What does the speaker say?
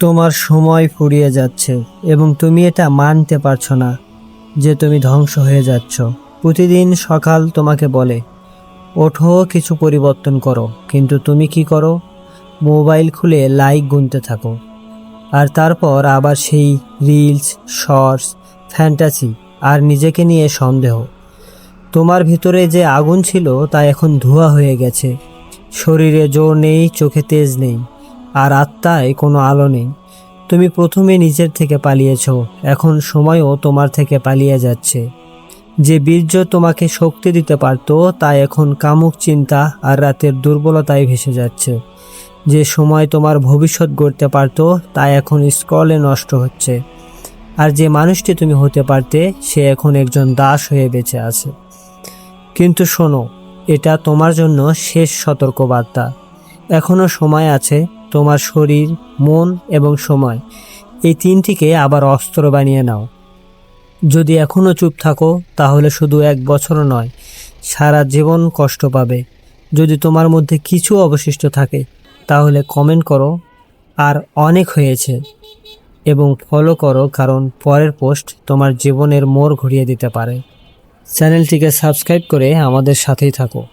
তোমার সময় ফুরিয়ে যাচ্ছে এবং তুমি এটা মানতে পারছ না যে তুমি ধ্বংস হয়ে যাচ্ছ। প্রতিদিন সকাল তোমাকে বলে, ওঠো, কিছু পরিবর্তন করো। কিন্তু তুমি কি করো? মোবাইল খুলে লাইক গুনতে থাকো। আর তারপর আবার সেই রিলস, শর্টস, ফ্যান্টাসি আর নিজেকে নিয়ে সন্দেহ। তোমার ভিতরে যে আগুন ছিল তা এখন ধোঁয়া হয়ে গেছে। শরীরে জোর নেই, চোখে তেজ নেই। আর আত্মায় কোনো আলো নেই। তুমি প্রথমে নিজের থেকে পালিয়েছ, এখন সময়ও তোমার থেকে পালিয়ে যাচ্ছে। যে বীর্য তোমাকে শক্তি দিতে পারত, তা এখন কামুক চিন্তা আর রাতের দুর্বলতায় ভেসে যাচ্ছে। যে সময় তোমার ভবিষ্যৎ গড়তে পারত, তা এখন স্কলে নষ্ট হচ্ছে। আর যে মানুষটি তুমি হতে পারতে, সে এখন একজন দাস হয়ে বেঁচে আছে। কিন্তু শোনো, এটা তোমার জন্য শেষ সতর্কবার্তা। এখনও সময় আছে তোমার শরীর, মন এবং সময়। এই তিনটিকে আবার অস্ত্র বানিয়ে নাও। যদি এখনও চুপ থাকো, তাহলে শুধু এক বছরও নয়, সারা জীবন কষ্ট পাবে। যদি তোমার মধ্যে কিছু অবশিষ্ট থাকে, তাহলে কমেন্ট করো, আর অনেক হয়েছে। এবং ফলো করো, কারণ পরের পোস্ট তোমার জীবনের মোড় ঘুরিয়ে দিতে পারে। চ্যানেলটিকে সাবস্ক্রাইব করে আমাদের সাথেই থাকো।